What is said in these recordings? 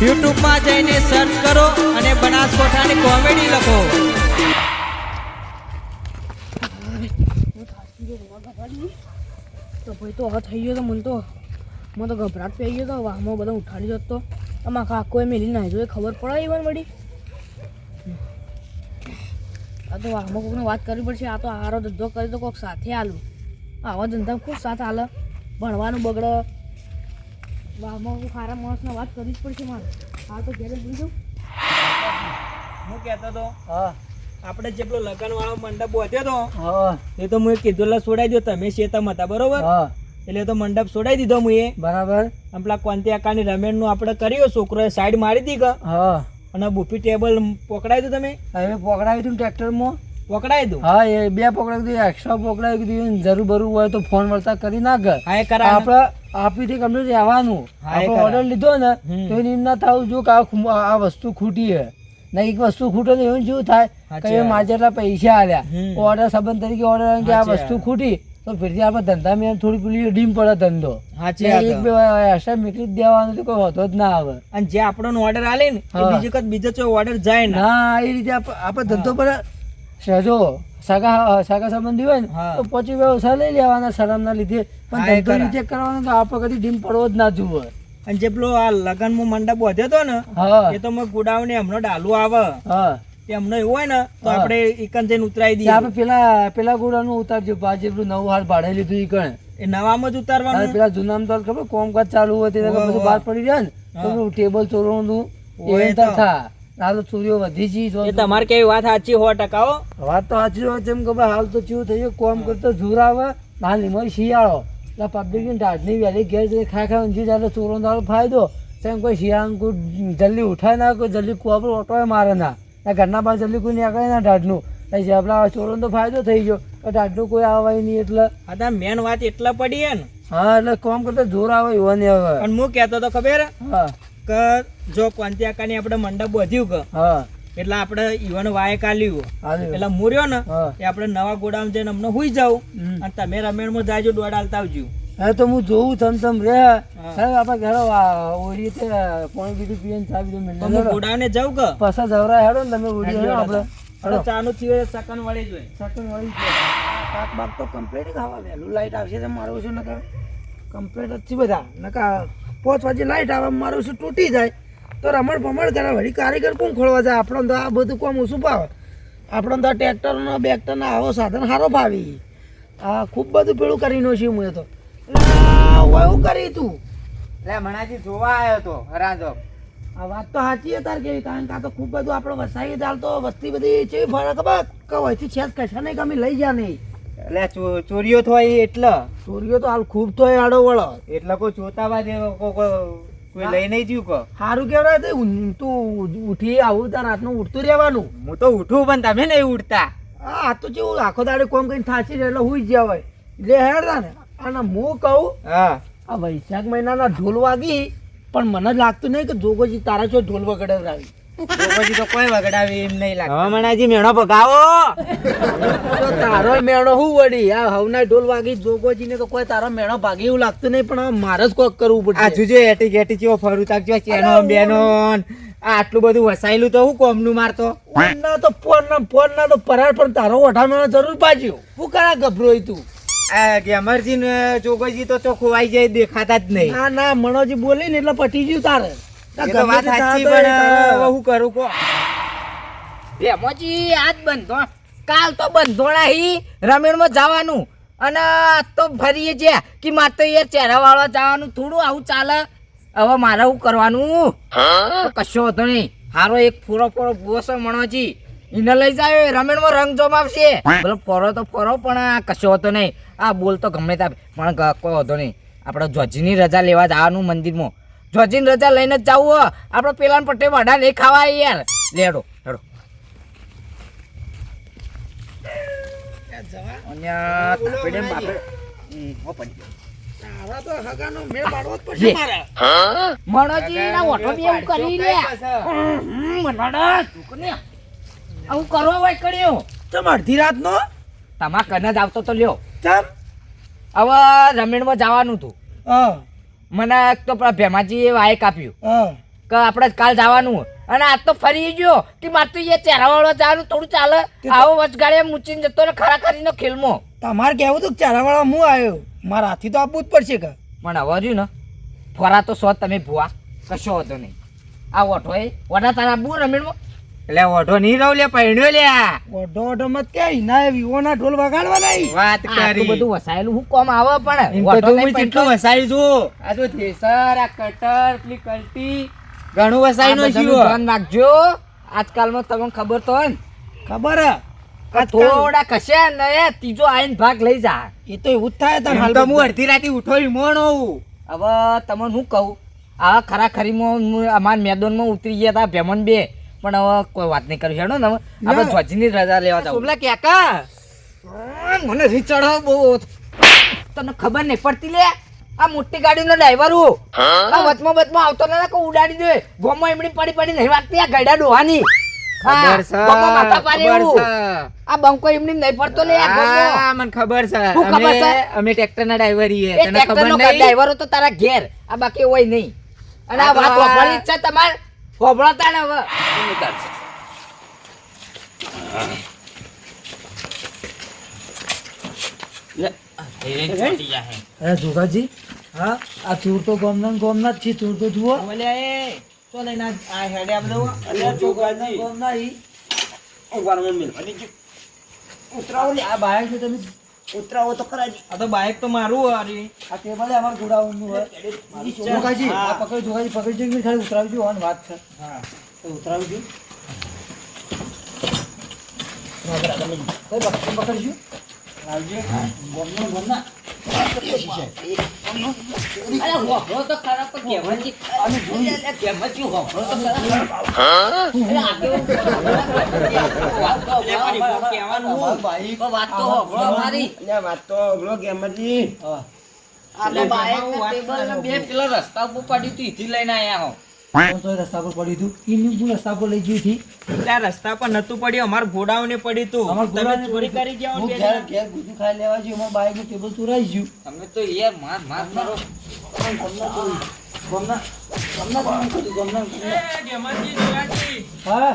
યુટ્યુબમાં જઈને સર્ચ કરો અને બનાસકોઠાની કોમેડી લખો. તો ભાઈ તો હવે થઈ ગયો તો મને તો મને તો ગભરાટ પી ગયો તો વાહમાં બધા ઉઠાડી જતો આમાં કાકો એ મેલી નાખ્યો એ ખબર પડે એવા મળી આ તો વાહમાં કોકને વાત કરવી પડશે, આ તો આરો ધંધો કરી તો કોક સાથે આલું આવા ધંધા ખૂબ સાથ હાલે. ભણવાનું બગડે. વાહમાં કોક સારા માણસને વાત કરવી જ પડશે મારે. હા તો ઘેરે ભૂલી જાઉં. હું કહેતો તો હા આપણે જેટલો લગન વાળો મંડપ બાંધ્યો તો હા. એ તો મેં કીધું એટલે છોડાઈ દો તમે શેતમ હતા બરોબર? હા. એટલે તો મંડપ છોડાઈ દીધો હું એ. બરાબર. આમ કોંતી આકાની રમેણનું આપણે કર્યું છોકરોએ સાઈડ મારી દી કે? હા. અને બુફી ટેબલ પકડાઈ દઉં તમે. હવે પકડાવી હતું ટ્રેક્ટરમાં? પકડાઈ દઉં હા એ બે પકડાવી દીધું એક્સ્ટ્રા પકડાવી દીધું જરૂર બરું હોય તો ફોન વળતા કરી નાખ. હા એ કરા આપણે આપીથી કમ્પ્લીટ રહેવાનું. આપણે ઓર્ડર લીધો ને તો એમ ના થવું જો કે આ વસ્તુ ખૂટી છે. ને એક વસ્તુ ખૂટે તો એવું શું થાય? કે મારે જેટલા પૈસા આવ્યા ઓર્ડર સંબંધ તરીકે ઓર્ડર કે આ વસ્તુ ખૂટી તો ફરીથી આપણે ધંધા મેં થોડી પેલી ડીમ પડે ધંધો. એક બે એક્સ્ટ્રા નીકળી જ દેવાનું તો કોઈ હોતો જ ના આવે. અને જે આપણો ઓર્ડર આલે ને બીજી બીજો ચો ઓર્ડર જાય ને. ના એ રીતે આપ- આપણે ધંધો પર સહજો સગા સગા સંબંધી હોય ને. તો પછી વ્યવસાય લઈ લેવાના શરમના લીધે. પણ ધંધો રીતે કરવાનો તો આપણે કદી ડીમ પડવો જ ના જુઓ અને જે પેલો આ લગનમાં મંડપ બાંધ્યો તો ને એ તો મેં ગુડાવને એમનો ડાલુ આવે. એમનો એવું હોય ને તો આપણે એકન જઈને ઉતરાઈ દઈએ. આપણે પેલા પેલા ગોળાનું ઉતારજો પાછળ પેલું નવું હાલ ભાડે લીધું ઈ કણે. એ નવામાં જ ઉતારવાનું? પેલા જૂનામાં તો ખબર કોમકાજ ચાલુ હોય તે બધું હોવે. બહાર પડી જાય ને તો ટેબલ ચોરવાનું એ. થા. તો ચોરીઓ વધી છે એ તમારે કેવી વાત સાચી સો ટકાઓ? વાત તો સાચી હોય જેમ કે હાલ તો ચેવું થઈ ગયું કોમ કરતો જોર આવે હાલ એમાં શિયાળો. એટલે પબ્લિકની ઢાઢની વહેલી ઘેર જઈ ખા ખા ઊંઘી જાય એટલે ચોરો દાડો ફાયદો. તેમ કોઈ શિયાળામાં કોઈ જલ્દી ઉઠાય ના કોઈ જલ્દી કોપર ઓટોય મારે ના. ઘરના બહાર જલ્દી કોઈ નીકળે ના ઢાઢનું એટલે આપણા ચોરોનો તો ફાયદો થઈ ગયો. તો ઢાઢનું કોઈ આવે નહીં એટલે. આ તો મેન વાત એટલા પડી હે ને. હા એટલે કોમ કરતા જોર આવે એવો નહીં હવે પણ હું કહેતો તો ખબર? હા. કે જો કોંત્યાકાની આપણે મંડપ વધ્યું કે હા. એટલે આપણે ઈવન વાય કાલ્યું એટલે મૂર્યો ને એ આપણે નવા ગોડાઉન જઈને અમને હુઈ જાવ અને તમે રમેણમાં જાજો દોડ હાલતા આવજો. હા તો હું જોઉં તમ તમ રે સાહેબ આપણે ઘરે ઓરી રીતે કોણ બીજું પીએ ને ચા બીજું તો મિલે હું જાવ જાઉં કે? પાછા જવરા હેડો ને તમે ઓરી હેડો આપણે. આપણે ચાનું થયું સકન વળી જોઈએ સેકન્ડ વાળી પાક બાક તો કમ્પ્લીટ ખાવા વહેલું લાઈટ આવશે તો મારું શું નકા કમ્પ્લીટ જ છે બધા. નકા પાંચ વાગે લાઈટ આવે મારું શું તૂટી જાય. તો રમણ ભમણ કરે વળી કારીગર કોણ ખોળવા જાય? આપણને તો આ બધું કોમ ઓછું ભાવે. આપણને તો ટ્રેક્ટરનો બેક્ટરનો આવો સાધન સારો ભાવી. આ ખૂબ બધું પેલું કરી નાખ્યું એ તો. એવું કરી તું. એટલે મણાજી જોવા આવ્યો તો હરાજો. આ વાત તો સાચી તાર કેવી કારણ કે આ તો ખૂબ બધું આપણે વસાઈ ચાલતો વસ્તી બધી છે ફરક બસ કે હોયથી છે કશા નહીં કે અમે લઈ જા નહીં. એટલે ચોરીઓ થાય એટલે. ચોરીઓ તો હાલ ખૂબ તો આડો વળો. એટલે કોઈ જોતા બાદ એ કો- કો- કોઈ લઈ નહીં જ્યું કો સારું કેવડાય તે તું ઉઠી આવું તાર રાતનું ઉઠતું રહેવાનું. હું તો ઉઠું પણ તમે નહીં ઉઠતા આ તો જેવું આખો દાડે કોમ કરીને થાચી એટલે હુઈ જ ગયા હોય એટલે હેડતા ને અને હું કહું હા. આ વૈશાખ મહિનાના ઢોલ વાગી પણ મને લાગતું નહીં કે જોગોજી તારા છો ઢોલ વગડે તો પછી તો કોઈ વગડાવી એમ નહીં લાગે હવે મણાજી મેણો પકાવો. તારો મેણો હું વળી આ હવના ઢોલ વાગી જોગોજીને તો કોઈ તારો મેણો ભાગી એવું લાગતું નહીં પણ મારે જ કોક કરવું આ પડશે જોજો એટી ગેટી ચેવો ફરું તાક જો ચેનો બેનો. આટલું બધું વસાયેલું તો હું કોમનું મારતો? ના તો ફોન ના ફોન ના તો પરાર પણ તારો ઓઠા મેણો જરૂર પાછ્યો હું કરા ગભરોય તું? આ ગેમરજી ને જોગોજી તો ચોખ્ખું આવી જાય દેખાતા જ નહીં. ના ના મણોજી બોલી ને એટલે પટી ગયું તારે. એ તો વાત સાચી પણ હું કરું કો ભેમોજી આજ બંધો કાલ તો બંધોણા હી. રમેણમાં જવાનું. અને તો ફરીએ છે કે મારે તો યાર ચહેરા વાળવા જવાનું થોડું આવું ચાલે. હવે મારે હું કરવાનું? તો કશો હતો નહીં. હારો એક ફૂરો ફોરો બોસ મણોજી. એને લઈ જાય રમેણમાં રંગ જમાવશે. બોલો ફોરો તો ફોરો પણ આ કશો હતો નહીં. આ બોલ તો ગમે ત્યાં પણ કોઈ હતો નહીં. આપણે જોજીની રજા લેવા જવાનું મંદિરમાં. જોજીની રજા લઈને જ જવું હોય આપણે પેલા પટ્ટે વાડા નહીં ખાવા યાર. લેડો હેડો તો તું અડધી રાત નો તમાર કને જ આવતો તો લ્યો. હવે રમેણમાં જવાનું હતું હા. મને તો ભેમાજી વાયક આપ્યું કે આપણે કાલ જવાનું. અને આજ તો ફરી ગયો કે માત્ર એ એ ચહેરાવાળો જવાનું થોડું ચાલે. આવો વચગાડે મૂચીને જતો ને ખરા ખરીનો ખીલમો. તમારે કહેવું હતું ચહેરા ચારાવાળા હું આવ્યો? મારા હાથી તો આપવું જ પડશે કે. પણ હવે રહ્યું ને ફરા તો સો તમે ભૂવા. કશો હતો નહીં. આ ઓઠો એ. ઓઠા તારા બુ રમીણમાં એટલે ઓઢો નહીં રહું લે પહેણ્યો લે ઓઢો ઓઢો મત કે ના વિવોના ઢોલ વગાડવા નહીં. વાત કરી. બધું વસાયેલું હું કોમ આવે પણ? તું નહીં કેટલું વસાઈ જો આ તો થેસર આ કટર પેલી કલ્ટી. ઘણું વસાઈ નો જીવો ધ્યાન રાખજો. આજકાલમાં તમને ખબર તો હોય ને. ખબર? થોડા કશે ને એ ત્રીજો આઈન ભાગ લઈ જા. એ તો એવું જ થાય તાર હાલ તો હું અડધી રાતે ઉઠો ઈમોણ હોઉં. હવે તમને હું કહું આ ખરા ખરીમાં હું અમારા મેદાનમાં ઉતરી ગયા હતા ભેમન બે. પણ હવે કોઈ વાત નહીં કરી હેડો ને હવે આપણે. ધ્વજની રજા લેવા જાવ. સોમલા ક્યાકા? મને રીચડો બહુ તને ખબર નહીં પડતી લે. આ મોટી ગાડીનો ડ્રાઈવર હું. આ વચમાં વચમાં આવતો ને કોઈ ઉડાડી દે. ગોમો એમની પડી પડી નહીં વાગતી આ ગયડા ડોહાની. હા, ખબર છે ગોમાં માથા પાડે ખબર આ બંકો એમની નહીં પડતો લે આ મને ખબર છે. અમે- છે? અમે ટ્રેક્ટર ના ડ્રાઈવર છીએ. તને ખબર ટ્રેક્ટરનો નહીં? ડ્રાઈવરો તો તારા ઘેર. આ બાકી હોય નહીં. અને આ વાત વાપરવાની ઈચ્છા તમારે. વાપરતા ને હવે. નીકળશે જોગાજી હા આ ચોર તો ગોમના ને ગોમના જ છે ચોર તો જુઓ. ગોમના ઈ. ઉતરાવો લે, આ બાય છે તમે. ઉતરાવો તો ખરા જ. આ તો બાઇક તો મારું હારી. આ ટેબલે અમારે જોડાવાનું હોય. જોગાજી આ પકડ જોગાજી પકડજો કે ખાલી ઉતરાવજો હોન વાત છે. તો ઉતરાવજો. પકડ- પકડજો. તો તો તો તો બે પેલા રસ્તા ઉપર પડ્યું હતું, લઈને આયા હો. તો તો રસ્તા પર પડ્યું હતું એની હું રસ્તા પર લઈ ગઈ હતી. ત્યાં રસ્તા પર નતું પડ્યું અમાર ઘોડાઓને પડ્યું તું. અમાર ઘોડાને ચોરી કરી ગયા હું ઘેર ઘેર ગુજુ ખાઈ લેવા જ્યું અમારા બાઈકનું ટેબલ ચોરાઈ ગયું. તમે તો યાર માર માર કરો. ગમના ગમના. ગમના ગમના ગમના ગમના. એ, જોયાજી. હા?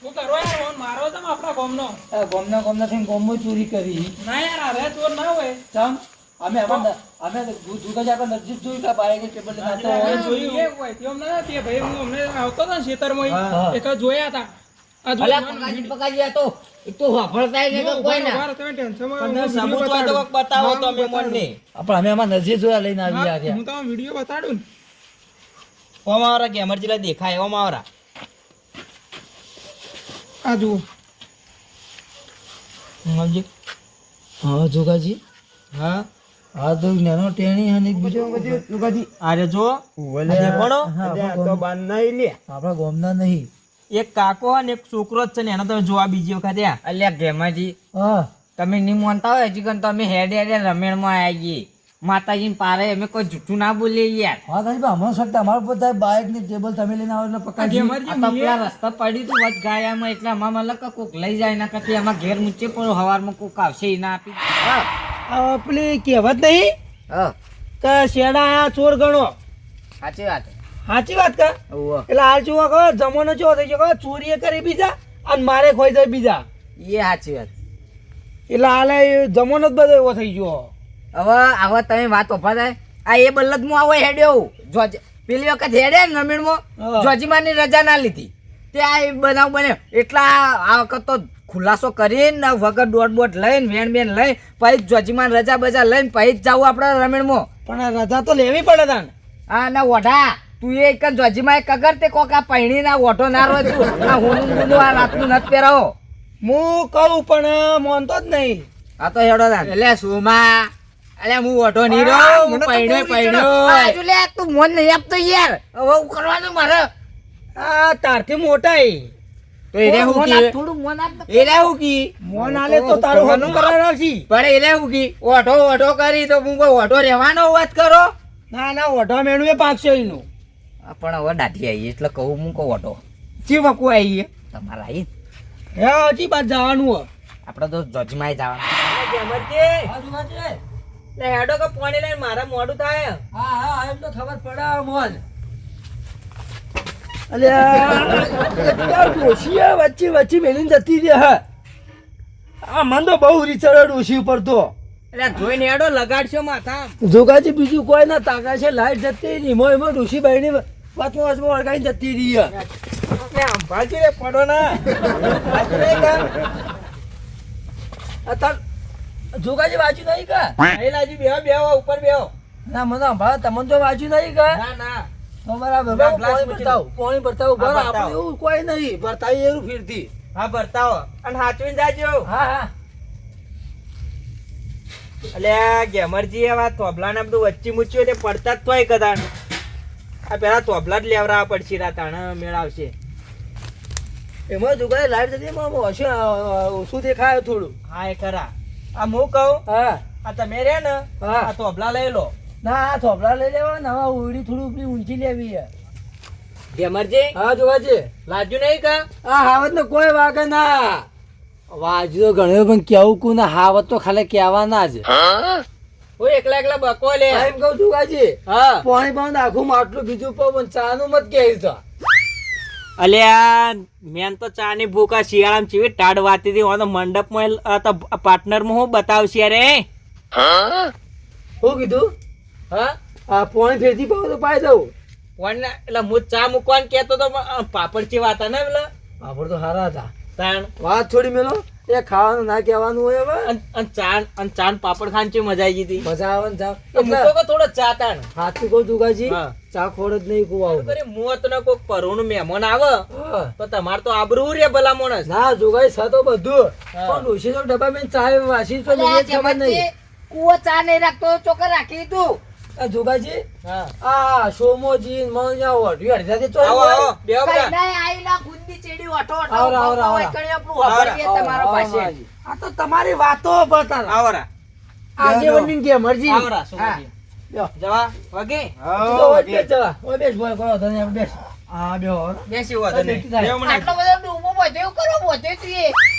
શું કરો યાર? ફોન મારો તમે આપણા ગામનો? આ ગમના ગમના થઈને ગમમાં ચોરી કરી. ના યાર હવે ચોર ના હોય. ચમ? અમે અમે જુગા જાગા નજીક જોયું કે બાઈક ટેબલ. જોયું એ હોય. તેમ ના તે ભાઈ હું અમને આવતો હતો ને ખેતરમાં એક જોયા હતા. આ ભલે પકાજી પકાજી આ તો તો વાપરતા નહીં તો કોઈ ના. તમે ટેન્શનમાં સબૂત વીડિયો હોય તો બતાવો તો અમે. મને પણ અમે આમાં નજીક જોયા લઈને આવ્યા છે હું તમને વિડિયો બતાડું ને. ઓમ આવરા ગેમરજીલા દેખાય ઓમાવરા આ જુઓ. હા જોગાજી. હા. હા તો નાનો ટેણી અને એક બીજો જોગાજી અરે જો દેખોણો હા, અરે આ ગોમ- તો બાંધ નહીં લે. આપણા ગોમના નહીં. એક કાકો અને એક છોકરો જ છે ને એનો તમે જોવા બીજી વખત અલ્યા ગેમાજી હા. તમે નહીં માનતા હોય હજી તો અમે હેડે હેડે રમેણમાં આવી ગઈ માતાજી પારે અમે કોઈ જૂઠું ના બોલીએ યાર. હા કાજી હમણાં શકતા અમારા બધા બાઈકની ટેબલ તમે લઈને આવો એટલે પેલા રસ્તા પડી તું વચ ગાયામાં એટલે અમારા મતલબ કોક લઈ જાય ના કરતી એમાં ઘેર મૂચે પણ હવારમાં કોક આવશે ઈ ના આપી. પેલી કહેવત નહીં? હા. કે શેડા ચોર ગણો. સાચી વાત. સાચી વાત કે? એટલે હાલ જુઓ કહો જમાનો ચો થઈ ગયો ચોરીએ કરી બીજા અને મારે ખોઈ જાય બીજા. એ સાચી વાત. એટલે હાલ જમાનો જ બધો એવો થઈ ગયો. હવે હવે તમે વાત ઓફા થાય. આ એ બલ્લદમાં આવો હેડ્યો જોજ. પેલી વખત હેડે ને રમીણમાં જોજીમાની રજા ના લીધી. તે આ બનાવ બન્યો. એટલા આ વખત તો ખુલાસો કરીને વગર દોઢ બોટ લઈને વેણ બેન લઈ પછી જોજીમાન રજા બજા લઈને પછી જ જવું આપણે રમીણમાં. પણ રજા તો લેવી પડે તાન હા ના ઓઢા તું એ એક જોજીમાં એક કગર તે કોક આ પૈણી ના ઓઢો ના રોય તું. આ હોનું ગુનું આ રાતનું નથ પહેરાવો. હું કહું પણ માનતો જ નહીં. આ તો હેડો તાન એટલે સુમા અલે હું ઓઢો નહીં આ, રહું મને તો પૈણ્યો પૈણ્યો લે, તું મન નહીં આપતો યાર. હવે હું કરવાનું મારે? આ તારથી મોટાઈ. તો એને હું કી થોડું મન આપ તો. એને હું કી મોન આલે તો તારું હનું કરાવડાવશી. પણ એને હું કી ઓઢો ઓઢો કરી તો હું કોઈ ઓઢો રહેવાનો વાત કરો? ના ના ઓઢા મેણું એ પાકશે એનું. પણ હવે દાઢી આવી એટલે કહું હું કહું ઓટો ચી મકુ આવી તમારા આવી હે હજી બાદ જવાનું હો. આપણે તો જજમાં જવાનું. લે હેડો કે પાણી લઈને મારા મોડું થાય. હા હા એમ તો ખબર પડે મોન અલ્યા વચ્ચે વચ્ચે મેલીને જતી રહી હા આ મન તો બહુ રીચડ ડોશી ઉપર તો જોઈને હેડો લગાડશો માથા જોગાજી બીજું કોઈ ના તાકા છે લાઈટ જતી નહીં એમાં એમાં વાતમાં વાતમાં જતી રહી. રે પડો ના જોગાજી વાંચ્યું નહીં કા લાજી બેહો બેહો ઉપર બેહો. ના મને સંભાળ તમને તો વાંચ્યું નહીં કા? ના ના. બરાબર ના, બરાબર, ગ્લાસ પાણી ભરતાવ પાણી ભરતાવ બરાબર આપણે એવું કોઈ નહીં ભરતાઈ એવું ફીરતી હા ભરતાવો અને હાચવીને જાજો. હા હા. અલ્યા ગેમરજી એવા થોભલા ને બધું વચ્ચે મૂચ્યું એટલે પડતા જ તોય કદાચ. આ પેલા થોભલા જ લેવડાવવા પડશે રાતાણ મેળ આવશે. એમાં જોગાઈ લાઈટ જતી એમાં અ, ઓછું દેખાય થોડું. હા એ ખરા. આ હું કહું હા. આ તમે રે ને હા. આ થોભલા લઈ લો. ના આ થોભલા લઈ લેવા ને હવે ઉડી થોડી ઉપરી ઊંચી લેવી હે ગેમરજી હા જોવાજી લાજુ નહીં કા? આ હાવત ને કોઈ વાગ ના. વાજુ તો ઘણો પણ કેવું કુ ને હાવત તો ખાલી કહેવાના જ. હું એકલા એકલા બકો લે. એમ કહું જોગાજી હા. પાણી પાણી આખું માટલું બીજું પણ ચાનું મત કે તો. અલ્યા મેન તો ચા ની ભૂખ આ શિયાળામાં ચીવી ટાઢ વાતી હતી ઓનો મંડપમાં પાર્ટનરમાં હું બતાવશે રે શું કીધું? હા? આ પાણી ફેરથી પાવ તો પાઈ દઉં. કોણ એટલે હું ચા મૂકવાનું કહેતો તો પાપડ ચેવા હતા ને એટલે પાપડ તો સારા હતા. તાણ? વાત થોડી મેલો. એ ખાવાનું ના કહેવાનું હોય હવે. અને ચાન અને ચાન પાપડ ખાન ચેવી મજા આવી ગઈ હતી? મજા આવે ને ચા મૂકો કે થોડો ચા તાણ? હાથી કો જુગાજી ચા ખોડ જ નહીં કુવાવું અરે મોત ને કોઈક પરોનું મહેમાન આવે. તો તમાર તો આબરૂ રે ભલા માણસ. ના જોગાઈ સતો બધું. પણ ડોશી તો ડબ્બા મેં ચા વાસી તો લઈએ ખબર નહીં. કુવો ચા નહીં રાખતો ચોકર રાખી તું જોગાજી? આ સોમોજી ઓઢી આવો આઈલા ગુંદી ચેડી આપણું તમારા પાસે આ તો તમારી વાતો પડતા આવરા. કે મરજી આવરા સુમાજી. જવા વગે? બેસ કરો આપણે બેસી આટલો બધો ડૂબો બધો કરો બધો તું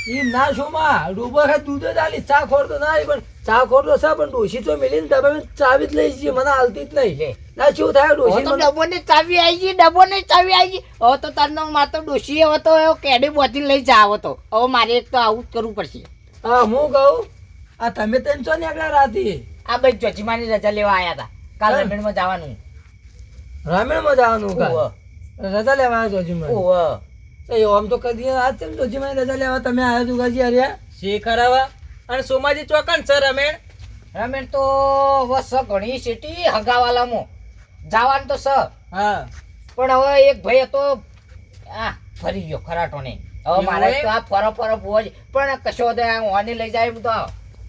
ઈ ના શોમાં ડૂબો ખા દૂધ જ આલી. ચા ખોર તો ના આલી, પણ ચા ખોર તો સા પણ ડોશી તો મેલીને ડબ્બામાં ચાવી જ લઈ જઈએ. મને હાલતી જ નહીં ના શું થાય હવે ડોશી તો મને ડબ્બો ચાવી આવી ગઈ ડબ્બો ની ચાવી આવી ગઈ. હવે તો તારનો માતો ડોશી હવે તો એવો કેડી બોધી લઈ જાવ તો. હવે મારે એક તો આવું જ કરવું પડશે. હા હું કહું? આ તમે ત્રણ છો ને આગળ રાતી? આ ભાઈ જોજીમાની રજા લેવા આયા હતા કાલ. રમેણમાં જવાનું. રામેણમાં જવાનું કાલ? રજા લેવા આવ્યો જોજીમાં ઓહ એ આમ તો કદી આજ તેમ જોજીમાં રજા લેવા તમે આવ્યો છો ગાજી અરે શેખર આવા અને સોમાજી ચોકન સર રમેણ? રમેણ તો વસ ઘણી સિટી હગાવાલામાં. જવાનું તો સ હા. પણ હવે એક ભાઈ હતો આ ફરી ગયો ખરાટો ને હવે મારે તો આ ફરો ફરો બોજ પણ કશો ઓને લઈ જાય તો.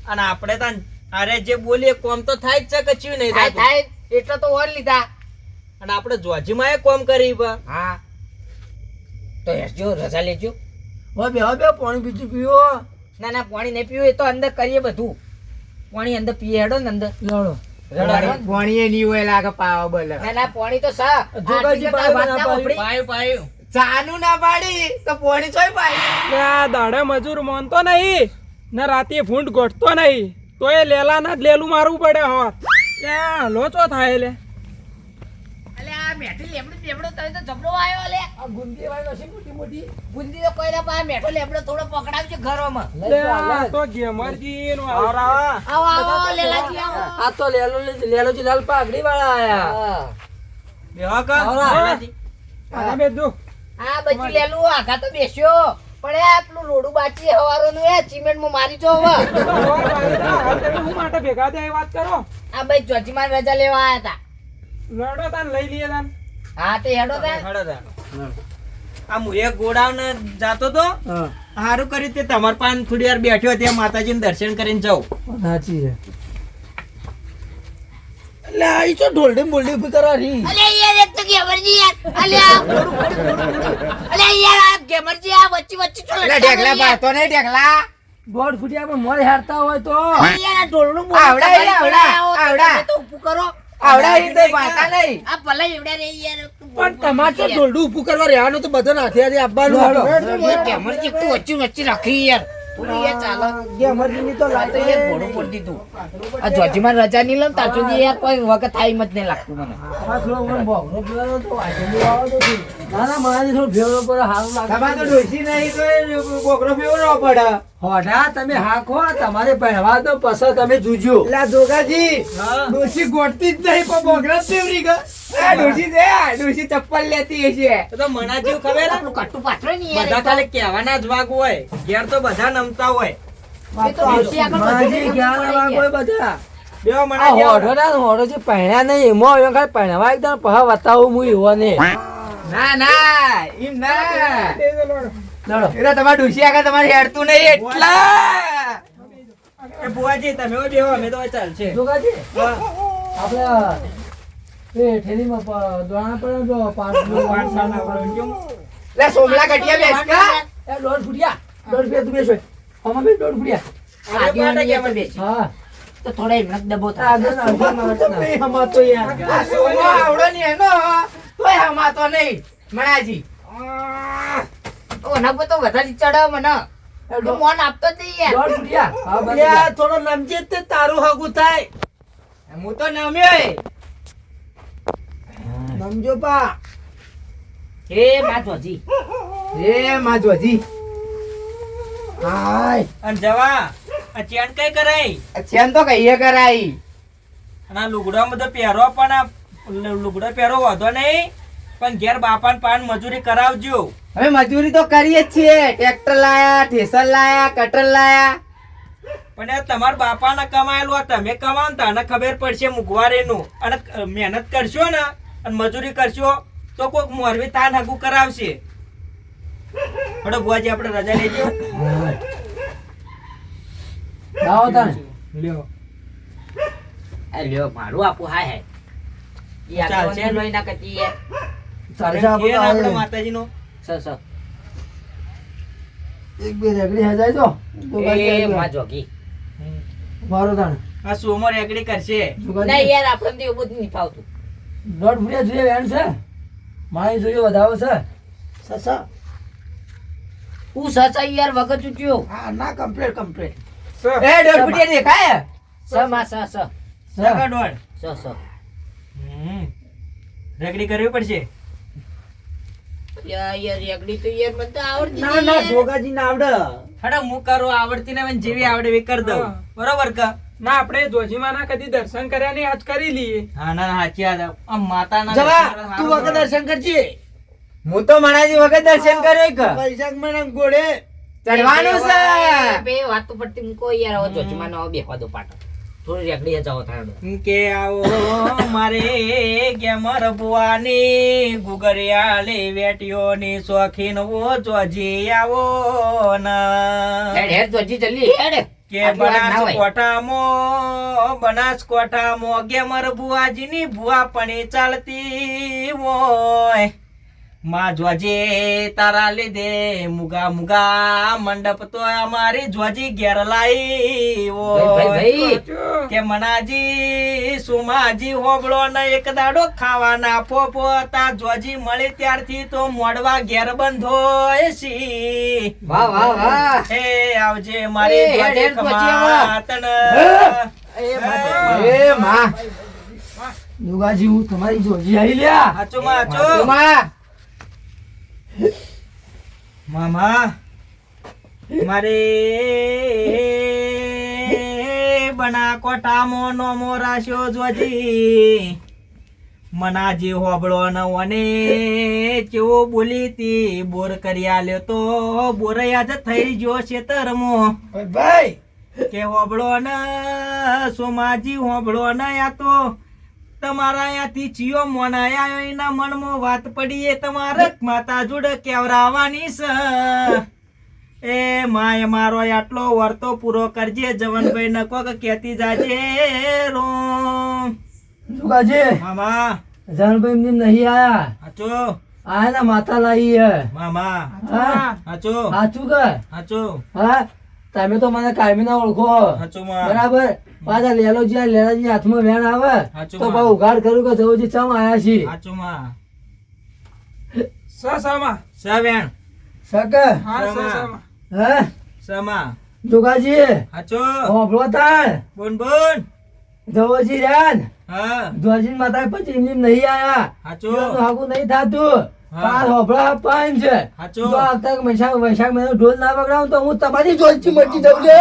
અને આપણે તો અરે જે બોલીએ કોમ તો થાય જ છે કચ્યું નહીં થાય થાય એટલે તો ઓન લીધા. અને આપણે જોજીમાં એ કોમ કરી હા. તો હેસજો રજા લેજો. હવે બે પાણી બીજું પીવો. ના ના પાણી નહીં પીવું એ તો અંદર કરીએ બધું. પાણી અંદર પીએ હેડો ને અંદર. લડો પાણી ને. નહીં હોય લાગે પાવા બોલે ના ના પાણી તો સા. પાયું ના ના ચાનું ના પાડી તો પાણી ચોય પાડી દાડે મજૂર માનતો નહીં. ને રાતે ફૂંડ ગોઠતો નહીં. તો એ લેલાના જ લેલું મારવું પડે ત્યાં લોચો થાય લે. આ મેઠી લેમડો લેમડો તમે તો જબરો આવ્યો લે. આ ગુંદી વાળી હશે મોટી મોટી? બુંદી તો કોઈ ના પા મેઠો લેમડો થોડો પકડાવજો ઘરોમાં. લે, આ તો ગેમરજી નું આવરા આવો આવો. લેલાજી આવો. આ તો લેલો લેલોજી લાલ પાઘડી વાળા આયા. હા. કા. આવરા. સોમાજી. બે દુઃખ આ બચી લેલું આખા તો બેસ્યો. પણ એ આપણું રોડું બાચી હવારોનું એ સિમેન્ટમાં મારી જો હવે. હું માટે ભેગા થયા વાત કરો. આ ભાઈ ચોચીમાં રજા લેવા આવ્યા હતા લડો તાન લઈ લઈએ તાન. હા તે હેડો તા હેડો તાન. આ હું એક ગોડાઉન જાતો તો સારું કર્યું તે તમાર પાસે થોડી વાર બેઠ્યો ત્યાં માતાજીને દર્શન કરીને જાઉં. સાચી છે. એટલે આ તો ઢોલડી બોલડી ઊભી કરવા રહી? અલે યાર એક તો ગેમરજી યાર. અલે આ ફોડું ફોડું અલે યાર આ ગેમરજી આ વચ્ચે વચ્ચે તો એટલે ઢેકલા પાડતો નહીં ઢેકલા. બોર્ડ ફૂટ્યા પણ મોરે હારતા હોય તો. યાર ઢોલનું બોલ. આવડા આવડા, આવડા. તો ઊભું કરો. આવડા ઈ તો નહીં. આ ભલે એવડા રે યાર પણ તમારે તો ઢોલડું ઊભું કરવા રહેવાનું તો બધા હાથે હાથે આપવાનું. તો વચ્ચે વચ્ચે રાખી યાર. ચાલો. ગેમરજીની તો જોજીમાં રજા નહીં લઉં તાર સુધી યાર કોઈ વખત થાય મત નહીં લાગતું મને. ના ના મારાથી થોડું ફેવરો પર સારું લાગે. તમારે તો ડોસી નહીં તો બોકરો ફેવરો પડે. હોઢા તમે હાખો તમારે પહેરવા દો પછી તમે જુજો. એટલે જોગાજી ડોસી ગોઠતી જ નહીં પણ બોકરા જ ગયો. આ ડોસી છે ડોસી ચપ્પલ લેતી હશે. એ તો મના જેવું ખબર આપણું કટ્ટું બધા એ કહેવાના જ વાગ હોય. ઘેર તો બધા નમતા હોય. પહેણ્યા નહીં એમાં પહેણવા એકદમ પહેવા બતાવું હું એવો ને ના ના એમ ના. દોડો. એ તમારે ડોસી આગળ તમારે હેડતું નહીં એટલા. એ બુવાજી તમે ઓ બેહો અમે તો ચાલ છે જોગાજી. આપણે એ ઠેલીમાં દોણા પર જો પાંચ પાંચ સાના પર કેમ? લે સોમલા કટિયા બેસ કા? એ દોઢ ફૂટિયા. દોઢ ફૂટિયા તું બેસો. આમાં બે દોઢ ફૂટિયા. આગેવાની માટે કેમ બેસી. હા. તો થોડા એમને દબો થાય. આગળ ના, આગળ ના, આગળ તો યાર આ સોમો આવડો ને એનો. તોય હમાતો નહીં મણાજી. ઓ પર તો વધારે ચડાવ મને. એ મોન આપતો યાર. થોડો નમજે તે તારું હગું થાય. હું તો નમ્યો નમજો પા. હે માધવજી એ માધવજી હાય. અને જવા આ ચેન કઈ કરાય ચેન તો કહીએ કરાઈ. અને લુગડા બધો પહેરો પણ આ લુગડો પહેરો વાંધો નહીં પણ ઘેર બાપાને પાન મજૂરી કરાવજો. હવે મજૂરી તો કરીએ જ છીએ. ટ્રેક્ટર લાયા ઠેસર લાયા કટર લાયા. પણ એ તમારા બાપાને કમાયેલું તમે કમાવો ને તને ખબર પડશે મુગવારીનું અને મહેનત કરશો ને અને મજૂરી કરશો તો કોઈક મોરવી તાન હગું કરાવશે. હડો બુઆજી આપણે રજા લેજો લાવો તાને. લ્યો. લ્યો મારું આપું હાય હાય. ઈ આગેવાની ચાલશે. લોહી ના ચાલશે આપણે માતાજીનો. સ સ. એક બે રેગડી હજાય તો તો એ માં જોગી. મારો તાણ. આ સોમો રેકડી કરશે. નહીં યાર આપણે એવું બધું નહીં ફાવતું. દોઢ ફૂટિયા જોઈએ વેણ છે. મારી જોઈએ વધાવો છે. સસા હું સચા યાર વગર ચૂટ્યો. હા ના કમ્પ્લેટ કમ્પ્લીટ એ દોઢ ફૂટિયા દેખાય? સ માં સ સ. સગા દોઢ. સ સ. રેકડી કરવી પડશે? યાર યાર રેગડી તો યાર મને આવડતી ના ના જોગાજી ના આવડે. હડો હું કરું આવડતી ને જેવી આવડે એવી કરી દઉં. બરોબર કા? ના આપણે ધોજીમાના કદી દર્શન કર્યા નહીં આજ કરી લઈએ. હા ના ના સાચી વાત. આમ માતાના જવા તું વગર દર્શન કરજે. હું તો મણાજી વગર દર્શન કર્યો કે વૈશાખ મહિના ગોળે. ચડવાનું છે. બે વાત પડતી મૂકો યાર હવે જોજમાં નો બેહવા દો પાટો થોડી રેકડી જાઓ થાળો કે આવો મારે ગેમર બુવાની ગુગરિયાળી વેટીઓની શોખીન ઓ જોજી આવો ના. હેડ હેડ જોજી જલ્દી હેડ. કે બનાસ કોટામો બનાસ કોટામો ગેમર બુવાજીની ભુવા પણ ચાલતી હોય. માં જોજે તારા લીધે મુગા મુગા મંડપ તો અમારી જોજી ઘેર લાઈ. ભાઈ કે મનાજી સુમાજી હોબળો ને એક દાડો ખાવાના પોપો તા જોજી મળી ત્યારથી તો મોડવા ઘેર બંધો છી વાહ વાહ વાહ. હે આવજે મારી જોજે. ખમાતન. એ માં. દુગાજી હું તમારી જોજી આવી લ્યા. હાચો માં હાચો. માં મામા મારે બના કોઠામાં નોમો રાખ્યો જોજી. મનાજી હોબળો ન અને ચેવો બોલી તી બોર કરી આલ્યો તો બોર યાદ થઈ ગયો ખેતરમો ભાઈ! કે હોબળો ન સોમાજી હોબળો ન યા તો તમારા યાથી ચિયો મોનાયા એના મનમાં વાત પડી એ તમારે માતા જોડે કેવરાવાની સ એ માય મારો આટલો વર્તો પૂરો કરજે જવનભાઈ ન કોક કેતી જાજે રો શું કાજે મામા. જવનભાઈ એમને નહીં આયા. હાચો. આયા ના માતા લાવી હે. મામા. હા? હાચો. સાચું કે? હાચો. હા? તમે તો મને કાયમી ના ઓળખો. હાચો માં બરાબર? પાછા લેલોજી આ લેલાજી હાથમાં વેણ આવે તો. ભાઈ ઉઘાડ કરું કે જવજી ચમ આયા છી હાચો માં સવેણ સક હા સમા. સમા. હે? સમા. જોગાજી હાચો. હોભળો તાણ. બોન બોન. જવજી રાન. હા. ધ્વજી માતા પછી એમની નહીં આયા. હાચો. હાગું નહીં થાતું. કાલ હોભળા પાન છે. હાચો. જો આવતા વૈશાખ વૈશાખ મહિનો ઢોલ ના બગડાવું તો હું તમારી જોલથી મચી દઉં છે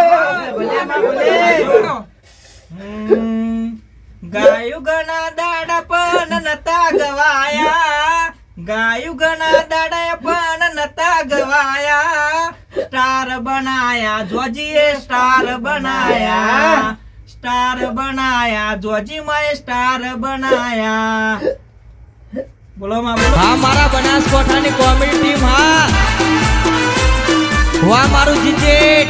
ગાયું ઘણા દાડા પણ નતા ગવાયા. ગાયું ઘણા દાડા પણ નતા ગવાયા. સ્ટાર બનાયા, જોજીએ સ્ટાર બનાયા. સ્ટાર બનાયા જોજી માએ સ્ટાર બનાયા. બોલો માં બોલો હા, મારા બનાસકોઠાની કોમેડી ટીમ, હા. વાહ મારું જીજેટ